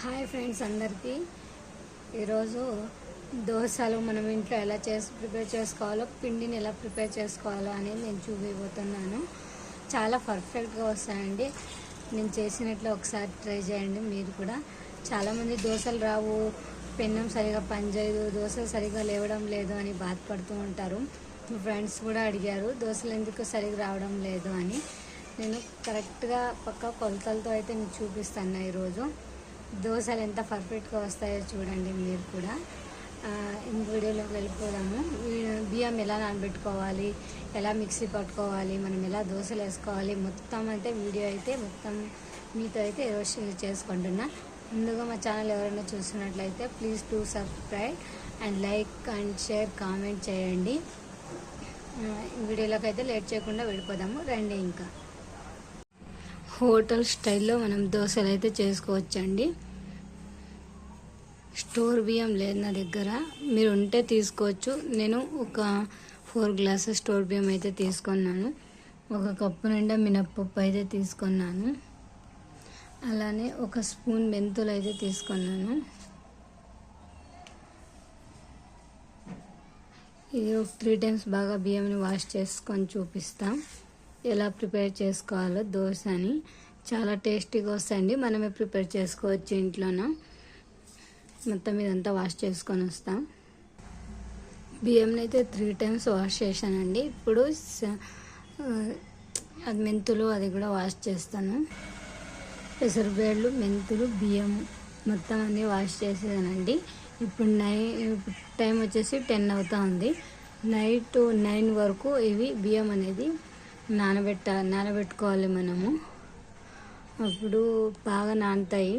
Hi friends అందరికీ. ఈరోజు దోశలు మనం ఇంట్లో ఎలా చేసి ప్రిపేర్ చేసుకోవాలో పిండిని ఎలా ప్రిపేర్ చేసుకోవాలో అనేది నేను చూపిపోతున్నాను చాలా పర్ఫెక్ట్గా వస్తాయండి. నేను చేసినట్లు ఒకసారి ట్రై చేయండి మీరు కూడా. చాలామంది దోశలు రావు పెన్నం సరిగా పనిచేయదు దోశలు సరిగా లేవడం లేదు అని బాధపడుతూ ఉంటారు. ఫ్రెండ్స్ కూడా అడిగారు దోశలు ఎందుకు సరిగా రావడం లేదు అని. నేను కరెక్ట్గా పక్క కొలతలతో అయితే మీకు చూపిస్తాను ఈరోజు. దోశలు ఎంత పర్ఫెక్ట్గా వస్తాయో చూడండి మీరు కూడా. ఈ వీడియోలోకి వెళ్ళిపోదాము. బియ్యం ఎలా నానబెట్టుకోవాలి ఎలా మిక్సీ పట్టుకోవాలి మనం ఎలా దోశలు వేసుకోవాలి మొత్తం అయితే వీడియో అయితే మొత్తం మీతో అయితే ఈరోజు షేర్ చేసుకుంటున్నా. ముందుగా మా ఛానల్ ఎవరైనా చూస్తున్నట్లయితే please to subscribe and like and share comment చేయండి. ఈ వీడియోలోకి అయితే లేట్ చేయకుండా వెళ్ళిపోదాము. రండి ఇంకా. హోటల్ స్టైల్లో మనం దోశలు అయితే చేసుకోవచ్చండి. స్టోర్ బియ్యం లేదు నా దగ్గర. మీరు ఉంటే తీసుకోవచ్చు. నేను ఒక ఫోర్ గ్లాసెస్ స్టోర్ బియ్యం అయితే తీసుకున్నాను. ఒక కప్పు నిండా మినప్పప్పు అయితే తీసుకున్నాను. అలానే ఒక స్పూన్ మెంతులు అయితే తీసుకున్నాను. ఇది ఒక త్రీ టైమ్స్ బాగా బియ్యంని వాష్ చేసుకొని చూపిస్తాం. ఎలా ప్రిపేర్ చేసుకోవాలో దోశ అని. చాలా టేస్టీగా వస్తాయండి. మనమే ప్రిపేర్ చేసుకోవచ్చు ఇంట్లోన. మొత్తం ఇదంతా వాష్ చేసుకొని వస్తాం. బియ్యంని అయితే త్రీ టైమ్స్ వాష్ చేశానండి. ఇప్పుడు అది మెంతులు అది కూడా వాష్ చేస్తాను. పెసరబేళ్ళు మెంతులు బియ్యం మొత్తం అన్నీ వాష్ చేసేదానండి ఇప్పుడు నై ఇప్పుడు టైం వచ్చేసి టెన్ అవుతా ఉంది. నైట్ నైన్ వరకు ఇవి బియ్యం అనేది నానబెట్ట నానబెట్టుకోవాలి మనము. అప్పుడు బాగా నానుతాయి.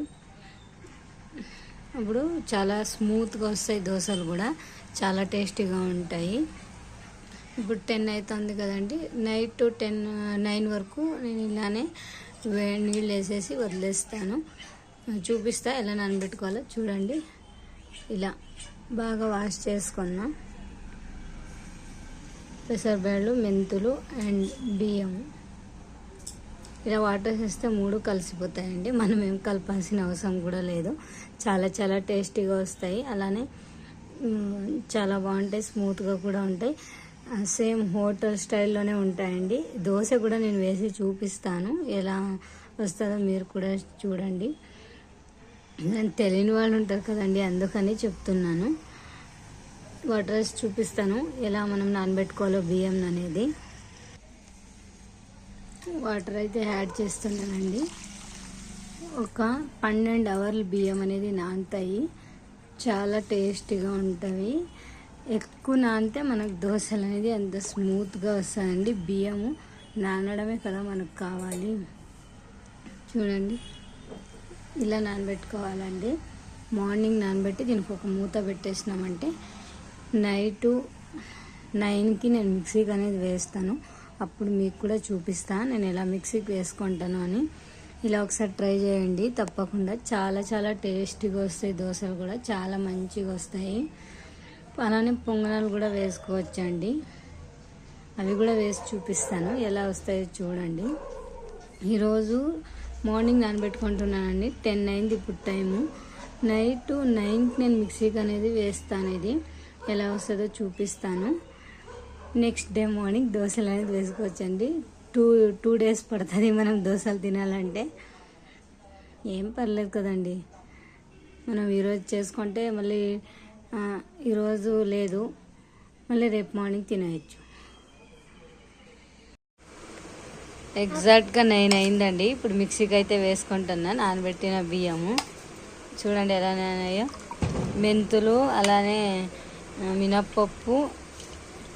అప్పుడు చాలా స్మూత్గా వస్తాయి దోశలు కూడా. చాలా టేస్టీగా ఉంటాయి. ఇప్పుడు టెన్ అవుతుంది కదండి. నైట్ టెన్ నైన్ వరకు నేను ఇలానే వే- నీళ్ళు వేసేసి వదిలేస్తాను. చూపిస్తా ఎలా నానబెట్టుకోవాలో. చూడండి. ఇలా బాగా వాష్ చేసుకున్నాం. పెసరబేళ్ళు మెంతులు అండ్ బియ్యం. ఇలా వాటర్ వేస్తే మూడు కలిసిపోతాయండి. మనం ఏం కలపాల్సిన అవసరం కూడా లేదు. చాలా చాలా టేస్టీగా వస్తాయి. అలానే చాలా బాగుంటాయి స్మూత్గా కూడా ఉంటాయి. సేమ్ హోటల్ స్టైల్లోనే ఉంటాయండి. దోశ కూడా నేను వేసి చూపిస్తాను. ఎలా వస్తుందో మీరు కూడా చూడండి. నేను తెలియని వాళ్ళు ఉంటారు కదండి అందుకని చెప్తున్నాను. వాటర్ రైస్ చూపిస్తాను. ఎలా మనం నానబెట్టుకోవాలో బియ్యం అనేది. వాటర్ అయితే యాడ్ చేస్తున్నానండి. ఒక పన్నెండు అవర్లు బియ్యం అనేది నానుతాయి. చాలా టేస్టీగా ఉంటాయి ఎక్కువ నానితే మనకు దోశలు అనేది అంత స్మూత్గా వస్తాయండి. బియ్యము నానడమే కదా మనకు కావాలి. చూడండి. ఇలా నానబెట్టుకోవాలండి. మార్నింగ్ నానబెట్టి దీనికి ఒక మూత పెట్టేసినామంటే నైటు నైన్కి నేను మిక్సీకి అనేది వేస్తాను. అప్పుడు మీకు కూడా చూపిస్తాను నేను ఎలా మిక్సీకి వేసుకుంటాను అని. ఇలా ఒకసారి ట్రై చేయండి. తప్పకుండా చాలా చాలా టేస్టీగా వస్తాయి దోశలు కూడా. చాలా మంచిగా వస్తాయి. అలానే పొంగనాలు కూడా వేసుకోవచ్చండి. అవి కూడా వేసి చూపిస్తాను. ఎలా వస్తాయో చూడండి. ఈరోజు మార్నింగ్ నానబెట్టుకుంటున్నానండి. టెన్ అయింది ఇప్పుడు టైము. నైట్ నైన్కి నేను మిక్సీకి అనేది వేస్తాను ఇది. ఎలా వస్తుందో చూపిస్తాను. నెక్స్ట్ డే మార్నింగ్ దోశలు అనేది వేసుకోవచ్చండి టూ టూ డేస్ పడుతుంది మనం దోశలు తినాలంటే. ఏం పర్లేదు కదండి. మనం ఈరోజు చేసుకుంటే మళ్ళీ ఈరోజు లేదు. మళ్ళీ రేపు మార్నింగ్ తినేయచ్చు. ఎగ్జాక్ట్గా నైన్ అయిందండి. ఇప్పుడు మిక్సీకి అయితే వేసుకుంటున్నా. నానబెట్టిన బియ్యము. చూడండి ఎలా నానాయో మెంతులు అలానే మినప్పప్పు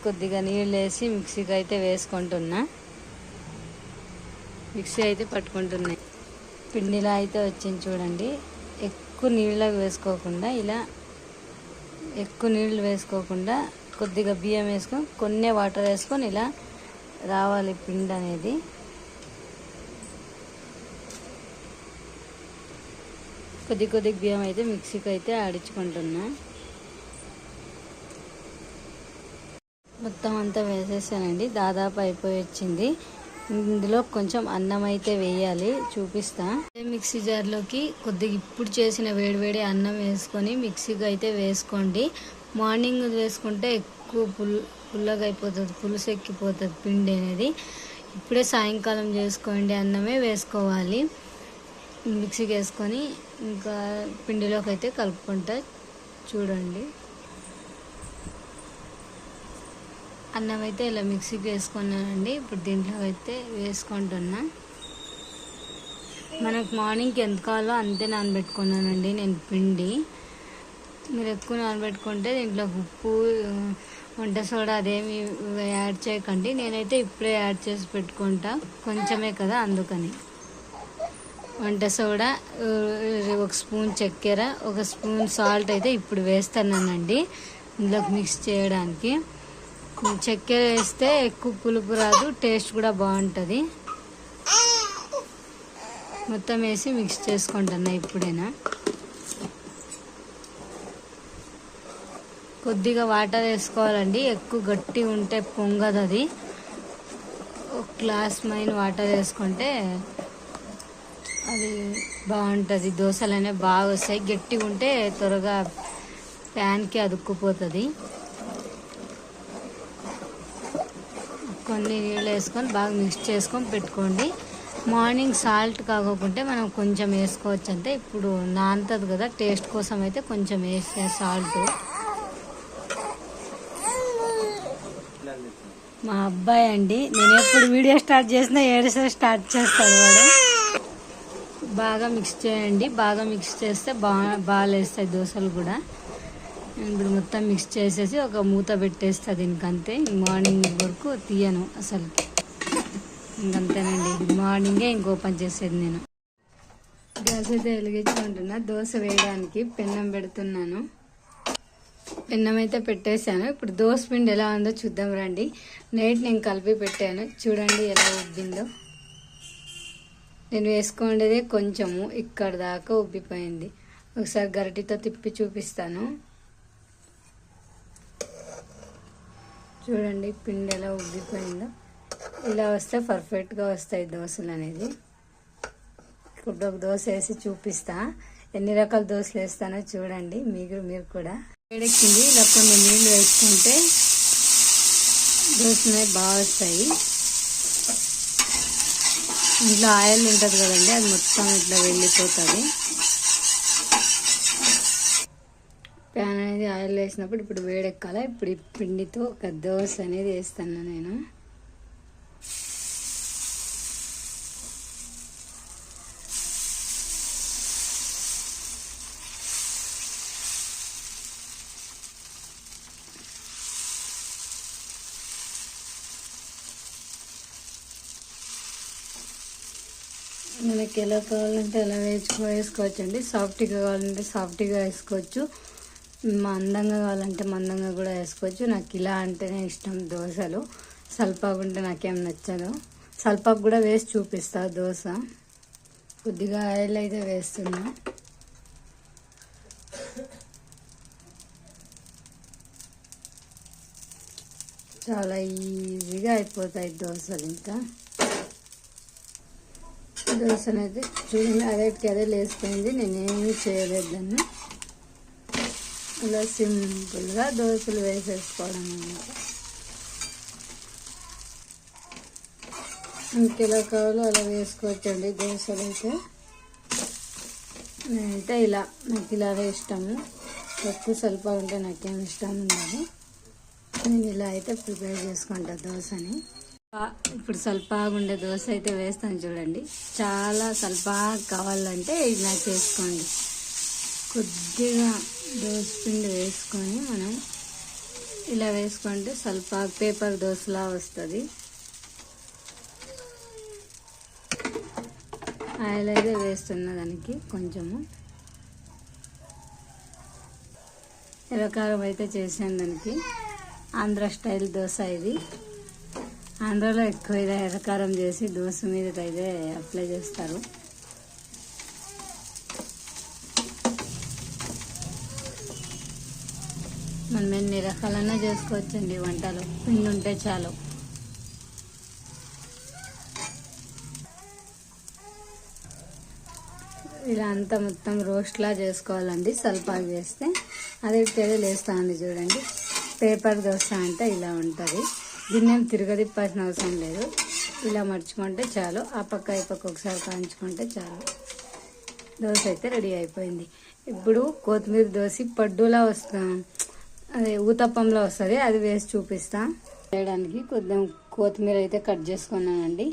కొద్దిగా నీళ్ళు వేసి మిక్సీకి అయితే వేసుకుంటున్నా. మిక్సీ అయితే పట్టుకుంటున్నాయి పిండిలా అయితే వచ్చింది చూడండి. ఎక్కువ నీళ్ళకి వేసుకోకుండా ఇలా ఎక్కువ నీళ్ళు వేసుకోకుండా కొద్దిగా బియ్యం వేసుకొని కొన్ని వాటర్ వేసుకొని ఇలా రావాలి పిండి అనేది. కొద్ది కొద్ది బియ్యం అయితే మిక్సీకి అయితే ఆడించుకుంటున్నా. మొత్తం అంతా వేసేసానండి. దాదాపు అయిపోయి వచ్చింది. ఇందులో కొంచెం అన్నం అయితే వేయాలి. చూపిస్తా. అదే మిక్సీ జార్లోకి కొద్దిగా ఇప్పుడు చేసిన వేడివేడి అన్నం వేసుకొని మిక్సీకి అయితే వేసుకోండి. మార్నింగ్ వేసుకుంటే ఎక్కువ పుల్ పుల్లగా అయిపోతుంది పులుసు ఎక్కిపోతుంది పిండి అనేది. ఇప్పుడే సాయంకాలం చేసుకోండి అన్నమే వేసుకోవాలి. మిక్సీకి వేసుకొని ఇంకా పిండిలోకి అయితే కలుపుకుంటా చూడండి. అన్నం అయితే ఇలా మిక్సీకి వేసుకున్నానండి. ఇప్పుడు దీంట్లో అయితే వేసుకుంటున్నా. మనకు మార్నింగ్కి ఎంత కావాలో అంతే నానబెట్టుకున్నానండి నేను పిండి. మీరు ఎక్కువ నానబెట్టుకుంటే దీంట్లో ఉప్పు వంట సోడా అదేమి యాడ్ చేయకండి. నేనైతే ఇప్పుడే యాడ్ చేసి పెట్టుకుంటా. కొంచెమే కదా అందుకని. వంట సోడా ఒక స్పూన్ చక్కెర ఒక స్పూన్ సాల్ట్ అయితే ఇప్పుడు వేస్తున్నానండి ఇందులోకి మిక్స్ చేయడానికి. చక్కెర వేస్తే ఎక్కువ పులుపు రాదు టేస్ట్ కూడా బాగుంటుంది. మొత్తం వేసి మిక్స్ చేసుకుంటున్నా ఇప్పుడైనా. కొద్దిగా వాటర్ వేసుకోవాలండి ఎక్కువ గట్టి ఉంటే పొంగదు అది ఒక గ్లాస్ మైన వాటర్ వేసుకుంటే అది బాగుంటుంది దోశలు అనేవి బాగా వస్తాయి. గట్టిగా ఉంటే త్వరగా ప్యాన్కి అదుక్కుపోతుంది కొన్ని నీళ్ళు వేసుకొని బాగా మిక్స్ చేసుకొని పెట్టుకోండి. మార్నింగ్ సాల్ట్ కాకోకుంటే మనం కొంచెం వేసుకోవచ్చు అంతే ఇప్పుడు నానుతుంది కదా టేస్ట్ కోసం అయితే కొంచెం వేసే సాల్ట్ మా అబ్బాయి అండి నేను ఎప్పుడు వీడియో స్టార్ట్ చేసినా ఏడుసే స్టార్ట్ చేస్తాడు వాడు. బాగా మిక్స్ చేయండి బాగా మిక్స్ చేస్తే బాగా బాగా లేస్తాయి దోశలు కూడా. ఇప్పుడు మొత్తం మిక్స్ చేసేసి ఒక మూత పెట్టేస్తా దీనికంతే. మార్నింగ్ వరకు తీయను అసలు ఇంకంతేనండి. మార్నింగే ఇంకో ఓపెన్ చేసేది నేను. గ్యాస్ అయితే వెలిగించుకుంటున్నా. దోశ వేయడానికి పెన్నం పెడుతున్నాను. పెన్నం అయితే పెట్టేశాను. ఇప్పుడు దోశ పిండి ఎలా ఉందో చూద్దాం రండి. నైట్ నేను కలిపి పెట్టాను. చూడండి ఎలా ఉబ్బిందో. నేను వేసుకునేదే కొంచెము. ఇక్కడ దాకా ఉబ్బిపోయింది. ఒకసారి గరిటితో తిప్పి చూపిస్తాను. చూడండి పిండి ఎలా ఉగ్గిపోయిందో ఇలా వస్తే పర్ఫెక్ట్గా వస్తాయి దోశలు అనేది. ఇప్పుడు ఒక దోశ వేసి చూపిస్తా. ఎన్ని రకాల దోశలు వేస్తానో చూడండి మీరు మీరు కూడా. వేడెక్కింది ఇలా కొన్ని నీళ్ళు వేసుకుంటే దోశలు అనేవి బాగా వస్తాయి. ఇంట్లో ఆయిల్ ఉంటుంది కదండి అది మొత్తం ఇట్లా వెళ్ళిపోతుంది ప్యాన్ అనేది ఆయిల్ వేసినప్పుడు ఇప్పుడు వేడెక్కాల? ఇప్పుడు ఈ పిండితో ఒక దోశ అనేది వేస్తాను నేను. మనకి ఎలా కావాలంటే ఎలా వేసుకో వేసుకోవచ్చు అండి సాఫ్ట్గా కావాలంటే సాఫ్ట్గా వేసుకోవచ్చు. మందంగా కావాలంటే మందంగా కూడా వేసుకోవచ్చు. నాకు ఇలా అంటేనే ఇష్టం దోశలు. సల్పాకు ఉంటే నాకేం నచ్చదు. సల్పాకు కూడా వేసి చూపిస్తా దోశ. కొద్దిగా ఆయిల్ అయితే వేస్తున్నా. చాలా ఈజీగా అయిపోతాయి దోశలు ఇంకా. దోశను అయితే చూడండి అదేటికి అదే లేసిపోయింది నేనేమి చేయలేదు దాన్ని. ఇలా సింపుల్గా దోశలు వేసేసుకోవడం అన్నమాట ఇంకెలా కావాలో అలా వేసుకోవచ్చండి దోశలు అయితే నేనైతే ఇలా నాకు ఇలాగే ఇష్టము ఎక్కువ సల్పా ఉంటే నాకేం ఇష్టం ఉండదు నేను ఇలా అయితే ప్రిపేర్ చేసుకుంటా దోశని ఇప్పుడు సల్పాగుండే దోశ అయితే వేస్తాను చూడండి చాలా సల్పాగా కావాలంటే ఇలా చేసుకోండి కొద్దిగా దోశ పిండి వేసుకొని మనం ఇలా వేసుకుంటే సల్పా పేపర్ దోశలా వస్తుంది. ఆయిల్ అయితే వేస్తున్న దానికి కొంచెము. ఎర్రకారం అయితే చేసాను దానికి. ఆంధ్ర స్టైల్ దోశ ఇది. ఆంధ్రాలో ఎక్కువ ఇది ఎర్రకారం చేసి దోశ మీద అయితే అప్లై చేస్తారు. మనం ఎన్ని రకాలన్నా చేసుకోవచ్చండి వంటలు. పిండి ఉంటే చాలు. ఇలా అంతా మొత్తం రోస్ట్లా చేసుకోవాలండి. సల్పాకు చేస్తే అదే తెగలు వేస్తా చూడండి. పేపర్ దోశ అంటే ఇలా ఉంటుంది. దీన్ని దీన్నేం తిరగదిప్పాల్సిన అవసరం లేదు. ఇలా మర్చుకుంటే చాలు. ఆ పక్క ఈ పక్క ఒకసారి కాంచుకుంటే చాలు. దోశ అయితే రెడీ అయిపోయింది. ఇప్పుడు కొత్తిమీర దోశ పడ్డులా వస్తాం. అదే ఊతప్పంలో వస్తుంది అది వేసి చూపిస్తా. చేయడానికి కొద్దిగా కొత్తిమీర అయితే కట్ చేసుకున్నానండి.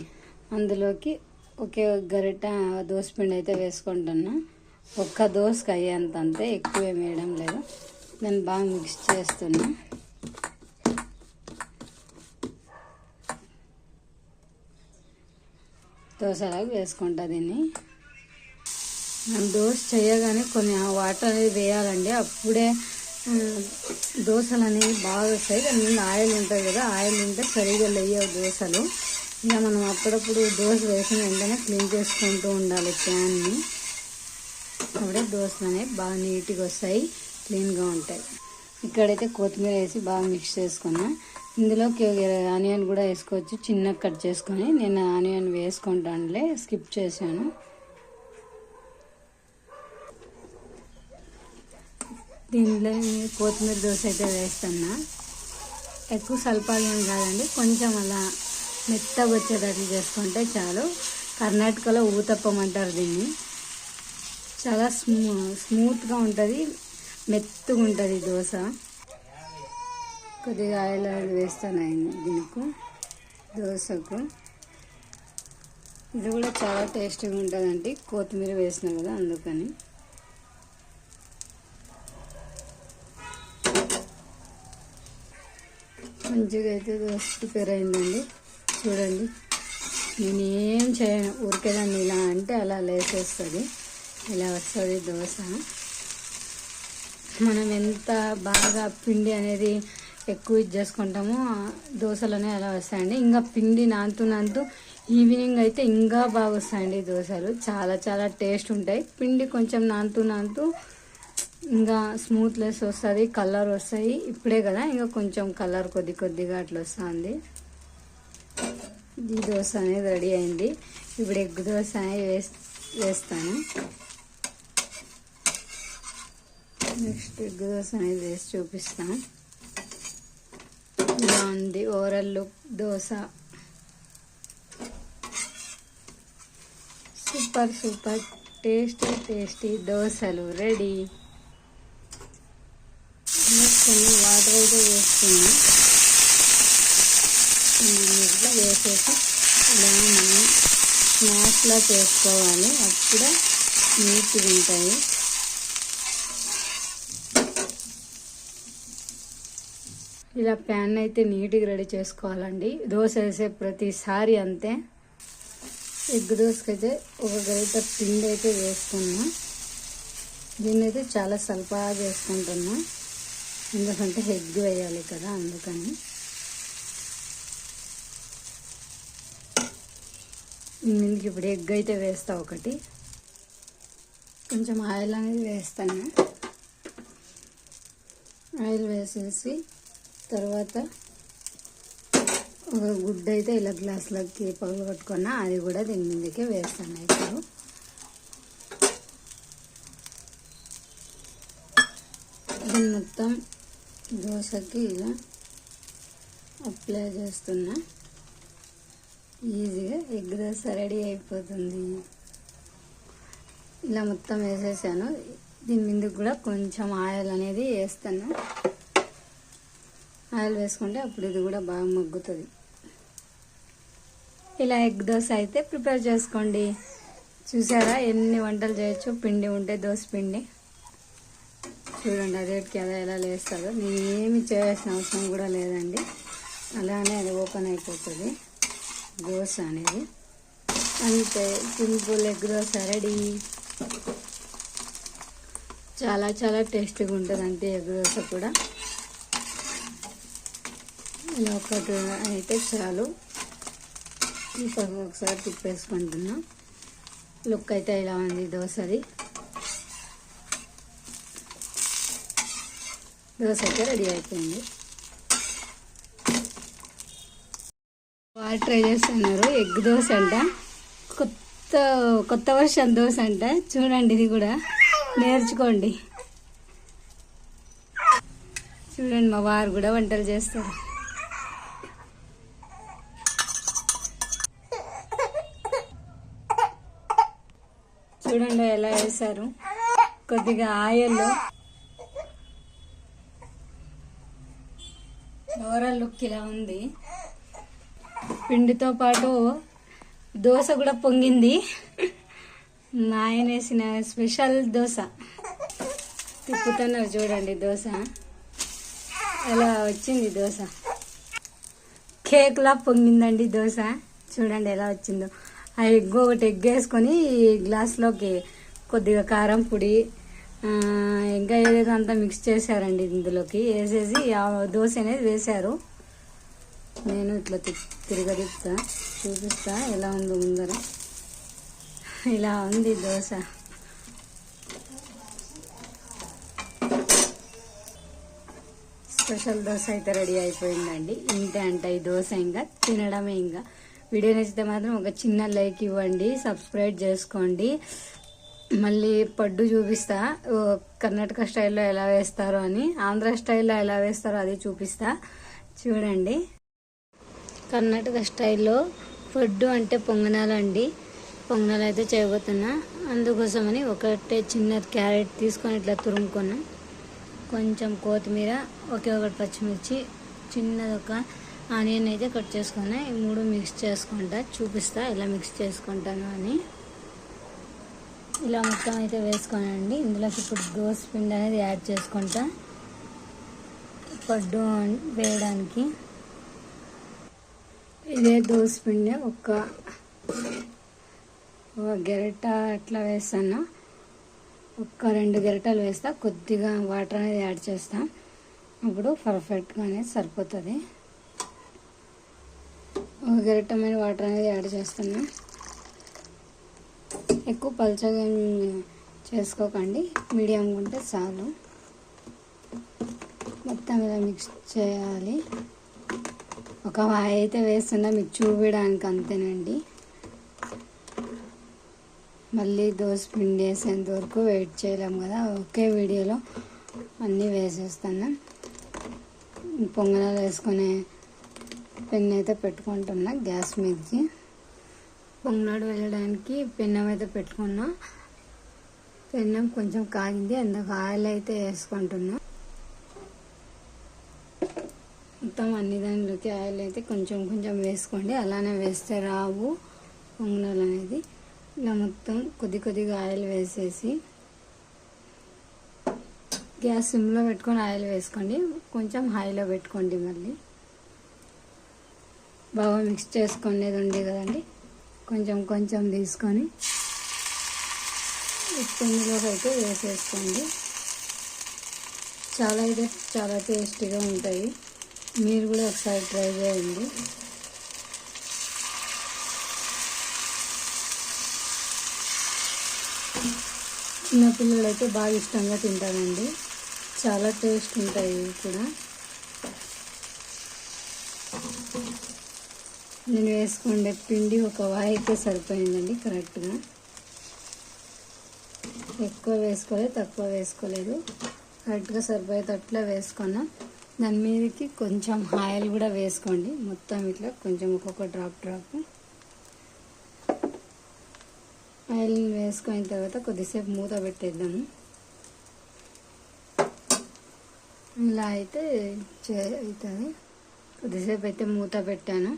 అందులోకి ఒకే ఒక గరిట దోశ పిండి అయితే వేసుకుంటున్నా. ఒక్క దోశకి అయ్యేంత అంతే ఎక్కువ వేయడం లేదు. దాన్ని బాగా మిక్స్ చేస్తున్నా. దోశలాగా వేసుకుంటా దీన్ని. మనం దోశ చేయగానే కొన్ని వాటర్ అనేది వేయాలండి. అప్పుడే దోశలు అనేవి బాగా వస్తాయి. దాని మీద ఆయిల్ ఉంటుంది కదా ఆయిల్ ఉంటే సరిగా లేవు దోశలు. ఇలా మనం అప్పుడప్పుడు దోశ వేసిన వెంటనే క్లీన్ చేసుకుంటూ ఉండాలి ప్యాన్ని. అప్పుడే దోశలు అనేవి బాగా నీట్గా వస్తాయి క్లీన్గా ఉంటాయి. ఇక్కడైతే కొత్తిమీర వేసి బాగా మిక్స్ చేసుకున్నా. ఇందులోకి ఆనియన్ కూడా వేసుకోవచ్చు చిన్నగా కట్ చేసుకొని. నేను ఆనియన్ వేసుకుంటానులే స్కిప్ చేశాను. దీనిలో కొత్తిమీర దోశ అయితే వేస్తున్నా. ఎక్కువ సల్పాలేం కాదండి కొంచెం అలా మెత్తగా వచ్చేటట్లు చేసుకుంటే చాలు. కర్ణాటకలో ఊతప్పం అంటారు దీన్ని. చాలా స్మూ స్మూత్గా ఉంటుంది మెత్తగా ఉంటుంది దోశ. కొద్దిగా ఆయిల్ ఆయిల్ వేస్తాను ఆయన దీనికి దోశకు. ఇది కూడా చాలా టేస్టీగా ఉంటుందండి కొత్తిమీర వేసిన కదా అందుకని. మంచిగా అయితే దోశ ప్రిపేర్ అయిందండి చూడండి. నేను ఏం చేయను ఊరికేదాన్ని ఇలా అంటే అలా లేచేస్తుంది ఇలా వస్తుంది దోశ. మనం ఎంత బాగా పిండి అనేది ఎక్కువ ఇది చేసుకుంటామో దోశలనే అలా వస్తాయండి. ఇంకా పిండి నాంతూ ఈవినింగ్ అయితే ఇంకా బాగా వస్తాయండి దోశలు. చాలా చాలా టేస్ట్ ఉంటాయి. పిండి కొంచెం నాంతూ నాంతూ ఇంకా స్మూత్నెస్ వస్తుంది కలర్ వస్తాయి ఇప్పుడే కదా ఇంకా కొంచెం కలర్ కొద్ది కొద్దిగా అట్లా వస్తుంది. ఈ దోశ అనేది రెడీ అయింది. ఇప్పుడు ఎగ్ దోశ వేస్ వేస్తాను. నెక్స్ట్ ఎగ్ దోశ అనేది వేసి చూపిస్తాను. ఇలా ఉంది overall look dosa. Super super. Tasty tasty దోశలు. రెడీ కొన్ని వాటర్ వేసుకున్నాం. ఇట్లా వేసేసి ఇలా మనం స్నాక్స్లా చేసుకోవాలి. అప్పుడే నీట్గా ఉంటాయి ఇలా ప్యాన్ అయితే నీట్గా రెడీ చేసుకోవాలండి. దోశ వేసే ప్రతిసారి అంతే. ఎగ్ దోశకి అయితే ఒక గరిట పిండి అయితే వేసుకున్నాం. దీన్ని అయితే చాలా సల్పాగా చేసుకుంటున్నాం ఎందుకంటే ఎగ్ వేయాలి కదా అందుకని. ఇందుకు ఇప్పుడు ఎగ్ అయితే వేస్తా ఒకటి. కొంచెం ఆయిల్ అనేది వేస్తాను. ఆయిల్ వేసేసి తర్వాత ఒక గుడ్డ అయితే ఇలా గ్లాసులోకి పగలు కట్టుకున్నా అది కూడా దీని మీదకే వేస్తాను ఇప్పుడు. దీన్ని మొత్తం దోశకి ఇలా అప్లై చేస్తున్నా. ఈజీగా ఎగ్ దోశ రెడీ అయిపోతుంది. ఇలా మొత్తం వేసేసాను. దీని ముందుకు కూడా కొంచెం ఆయిల్ అనేది వేస్తాను. ఆయిల్ వేసుకుంటే అప్పుడు ఇది కూడా బాగా మగ్గుతుంది. ఇలా ఎగ్ దోశ అయితే ప్రిపేర్ చేసుకోండి. చూసారా ఎన్ని వంటలు చేయొచ్చు పిండి ఉంటే దోశ పిండి. చూడండి అదేటికి అదే ఎలా లేస్తారో నేను ఏమి చేయాల్సిన అవసరం కూడా లేదండి. అలానే అది ఓపెన్ అయిపోతుంది. దోశ అనేది. అంతే సింపుల్ ఎగ్ దోశ రెడీ. చాలా చాలా టేస్టీగా ఉంటుంది అంతే ఎగ్ దోశ కూడా. ఇలా ఒకటి అయితే చాలు. ఈ ఒకసారి తిప్పేసుకుంటున్నాం. లుక్ అయితే ఇలా ఉంది దోశది. దోశ అయితే రెడీ అయిపోయింది. వారు ట్రై చేస్తున్నారు. ఎగ్ దోశ అంట. కొత్త కొత్త వర్షం దోశ అంట. చూడండి ఇది కూడా. నేర్చుకోండి. చూడండి మా వారు కూడా వంటలు చేస్తారు. చూడండి ఎలా వేశారు. కొద్దిగా ఆయిల్లో ఓవరాల్ లుక్ ఇలా ఉంది. పిండితో పాటు దోశ కూడా పొంగింది. మా ఆయన వేసిన స్పెషల్ దోశ. తిప్పుతున్నారు చూడండి దోశ. అలా వచ్చింది దోశ? కేక్లా పొంగిందండి దోశ. చూడండి ఎలా వచ్చిందో. ఆ ఎగ్ ఒకటి ఎగ్ వేసుకొని గ్లాస్లోకి కొద్దిగా కారం పొడి ఇంకా ఏదైతే అంతా మిక్స్ చేశారండి ఇందులోకి. వేసేసి దోశ అనేది వేశారు. నేను ఇట్లా తి- చూపిస్తా ఎలా ఉందో ముందర. ఇలా ఉంది దోశ. స్పెషల్ దోశ అయితే రెడీ అయిపోయిందండి. ఇంతే అంట ఈ దోశ ఇంకా తినడమే ఇంకా. వీడియో నచ్చితే మాత్రం ఒక చిన్న లైక్ ఇవ్వండి సబ్స్క్రైబ్ చేసుకోండి. మళ్ళీ పడ్డు చూపిస్తా. కర్ణాటక స్టైల్లో ఎలా వేస్తారో అని. ఆంధ్ర స్టైల్లో ఎలా వేస్తారో అది చూపిస్తా. చూడండి. కర్ణాటక స్టైల్లో పడ్డు అంటే పొంగనాలు అండి పొంగనాలు అయితే చేయబోతున్నా. అందుకోసమని ఒకటే చిన్న క్యారెట్ తీసుకొని ఇట్లా తురుముకున్నా కొంచెం కొత్తిమీర ఒకే ఒకటి పచ్చిమిర్చి చిన్నది ఒక ఆనియన్ అయితే కట్ చేసుకున్నా ఈ మూడు మిక్స్ చేసుకుంటా. చూపిస్తా ఇలా మిక్స్ చేసుకుంటాను అని. ఇలా మొత్తం అయితే వేసుకోనండి ఇందులోకి ఇప్పుడు దోశ పిండి అనేది యాడ్ చేసుకుంటా. పడ్డు వేయడానికి. ఇదే దోశ పిండి ఒక ఒక గెరట అట్లా వేస్తాను. ఒక్క రెండు గెరటలు వేస్తా. కొద్దిగా వాటర్ అనేది యాడ్ చేస్తా. అప్పుడు పర్ఫెక్ట్గా అనేది సరిపోతుంది. ఒక గెరటమైన వాటర్ అనేది యాడ్ చేస్తున్నాను ఎక్కువ పలచగా చేసుకోకండి. మీడియం ఉంటే చాలు. మొత్తం ఇలా మిక్స్ చేయాలి. ఒక వాయి అయితే వేస్తున్నా మీకు చూపించడానికి అంతేనండి. మళ్ళీ దోశ పిండి వేసేంత వరకు వెయిట్ చేయలేం కదా. ఒకే వీడియోలో అన్నీ వేసేస్తాను. పొంగనాలు వేసుకునే పెన్ అయితే పెట్టుకుంటున్నా గ్యాస్ మీదకి. పొంగనాడు వెళ్ళడానికి పెన్నం అయితే పెట్టుకున్నా. పెన్నం కొంచెం కాగింది అందుకు ఆయిల్ అయితే వేసుకుంటున్నా. మొత్తం అన్ని దానిలోకి ఆయిల్ అయితే కొంచెం కొంచెం వేసుకోండి అలానే వేస్తే రావు పొంగనాలు అనేది. ఇలా మొత్తం కొద్ది కొద్దిగా ఆయిల్ వేసేసి గ్యాస్ సిమ్లో పెట్టుకొని ఆయిల్ వేసుకోండి. కొంచెం హైలో పెట్టుకోండి మళ్ళీ. బాగా మిక్స్ చేసుకునేది ఉంది కదండి. కొంచెం కొంచెం తీసుకొని పిండిలోకి అయితే వేసేసుకోండి. చాలా అయితే చాలా టేస్టీగా ఉంటాయి. మీరు కూడా ఒకసారి ట్రై చేయండి. చిన్నపిల్లలు అయితే బాగా ఇష్టంగా తింటారండి. చాలా టేస్ట్ ఉంటాయి కూడా. నేను వేసుకుండే పిండి ఒక వాయితే సరిపోయిందండి కరెక్ట్గా. ఎక్కువ వేసుకోలేదు తక్కువ వేసుకోలేదు. కరెక్ట్గా సరిపోయేటట్లా వేసుకున్నా. దాని మీదకి కొంచెం ఆయిల్ కూడా వేసుకోండి. మొత్తం ఇట్లా కొంచెం ఒక్కొక్క డ్రాప్ డ్రాప్. ఆయిల్ వేసుకున్న తర్వాత కొద్దిసేపు మూత పెట్టేద్దాము ఇలా అయితే చే అవుతుంది. కొద్దిసేపు అయితే మూత పెట్టాను.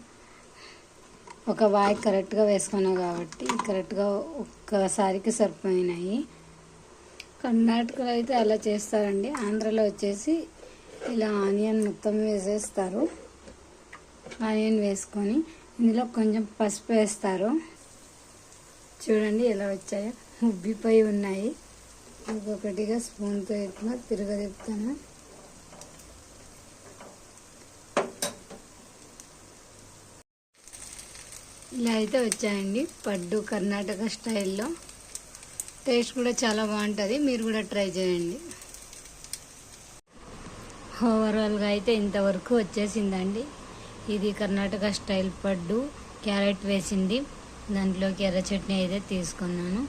ఒక వాయి కరెక్ట్గా వేసుకున్నావు కాబట్టి కరెక్ట్గా ఒక్కసారికి సరిపోయినాయి. కర్ణాటకలో అయితే అలా చేస్తారండి. ఆంధ్రలో వచ్చేసి ఇలా ఆనియన్ మొత్తం వేసేస్తారు. ఆనియన్ వేసుకొని ఇందులో కొంచెం పసుపు వేస్తారు. చూడండి ఎలా వచ్చాయో. ఉబ్బిపోయి ఉన్నాయి. ఒక్కొక్కటిగా స్పూన్తో ఇట్లా తిరగదిప్పుతాను ఇలా అయితే వచ్చాయండి పడ్డు కర్ణాటక స్టైల్లో. టేస్ట్ కూడా చాలా బాగుంటుంది మీరు కూడా ట్రై చేయండి. ఓవరాల్గా అయితే ఇంతవరకు వచ్చేసిందండి. ఇది కర్ణాటక స్టైల్ పడ్డు క్యారెట్ వేసింది. దాంట్లోకి ఎర్ర చట్నీ అయితే తీసుకున్నాను.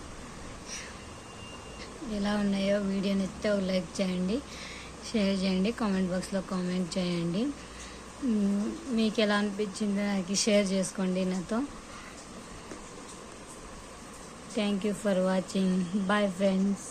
ఎలా ఉన్నాయో వీడియోని నచ్చితే లైక్ చేయండి షేర్ చేయండి కామెంట్ బాక్స్లో కామెంట్ చేయండి. మీకు ఎలా అనిపించిందో? నాకు షేర్ చేసుకోండి నాతో. Thank you for watching bye friends